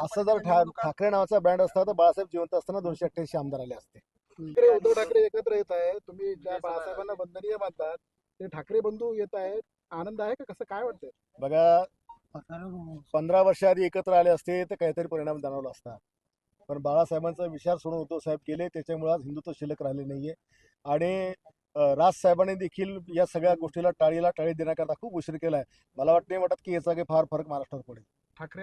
असं जर ठा- ठाकरे नावाचा बँड असता तर बाळासाहेब जिवंत असताना दोनशे अठ्ठ्याऐंशी आमदार आले असते. ठाकरे उद्धव ठाकरे एकत्र येत आहे तुम्ही ज्या बाळासाहेबांना वंदनीय मानतात ते ठाकरे बंधू येत आहेत. आनंद आहे का? कसं काय वाटतंय? बघा पंधरा वर्ष आधी एकत्र आले असते तर काहीतरी परिणाम जाणवला असता. पण बाळासाहेबांचा विचार सोडून उद्धव साहेब केले त्याच्यामुळे आज हिंदुत्व शिल्लक राहिले नाहीये. आणि राज साहेबांनी देखील या सगळ्या गोष्टीला टाळीला टाळी देण्याकरता खूप उशीर केला आहे मला वाटत नाही वाटत की याचा काही फार फरक महाराष्ट्रात पडेल. ठाकरे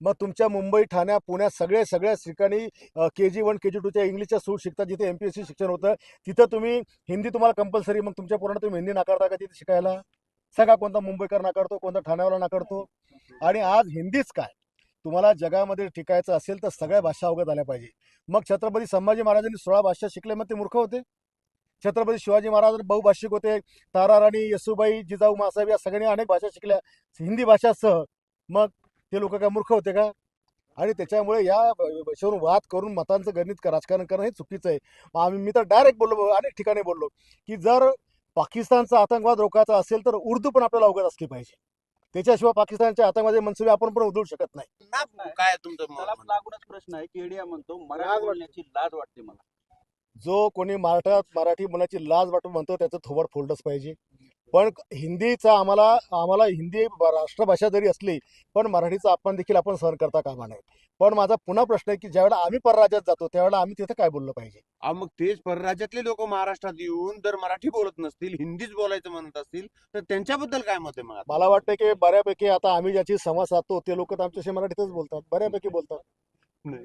मग तुमच्या मुंबई ठाण्या पुण्यात सगळ्या सगळ्या ठिकाणी के जी वन के जी टूच्या इंग्लिशच्या सूट शिकतात जिथे एम पी एस सी शिक्षण होतं. तिथं तुम्ही हिंदी तुम्हाला कंपल्सरी मग तुमच्या पोरांना तुम्ही हिंदी नाकारता का तिथे शिकायला? सगळा कोणता मुंबईकर नाकारतो कोणता ठाण्यावाला नाकारतो. आणि आज हिंदीच काय? तुम्हाला जगामध्ये टिकायचं असेल तर सगळ्या भाषा अवगत आल्या पाहिजे. मग छत्रपती संभाजी महाराजांनी सोळा भाषा शिकले मग ते मूर्ख होते. छत्रपती शिवाजी महाराज बहुभाषिक होते. तारा राणी येसुबाई जिजाऊ मासाहेब या सगळ्यांनी अनेक भाषा शिकल्या. हिंदी भाषासह मग ते लोक काय मूर्ख होते का? आणि त्याच्यामुळे या विषयावरून वाद करून मतांचं गणित राजकारण करणं हे चुकीचं आहे. मग आम्ही मी तर डायरेक्ट बोललो अनेक ठिकाणी बोललो की जर पाकिस्तानचा आतंकवाद रोखायचा असेल तर उर्दू पण आपल्याला अवगत असली पाहिजे. त्याच्याशिवाय पाकिस्तानच्या आतंकवादी मनसुबे आपण पण उधळू शकत नाही. काय तुमचं? लागूनच प्रश्न आहे केडिया म्हणतो लाज मराठी वाटते. बोलण्याची लाज वाटते मला. जो कोणी मराठात मराठी बोलण्याची लाज वाटून म्हणतो त्याचं थोबड फोडलंच पाहिजे. पण हिंदीचा आम्हाला आम्हाला हिंदी राष्ट्रभाषा जरी असली पण मराठीचा अपमान देखील आपण सहन करता कामा नये पण माझा पुन्हा प्रश्न आहे की ज्यावेळेला आम्ही परराज्यात जातो त्यावेळेला आम्ही तिथं काय बोललं पाहिजे मग तेच परराज्यातले लोक महाराष्ट्रात येऊन जर मराठी बोलत नसतील हिंदीच बोलायचं म्हणत असतील तर त्यांच्याबद्दल काय मत आहे मग आता? मला वाटतं की बऱ्यापैकी आता आम्ही ज्याची संवाद साधतो ते लोक तर आमच्याशी मराठीतच बोलतात बऱ्यापैकी बोलतात नाही.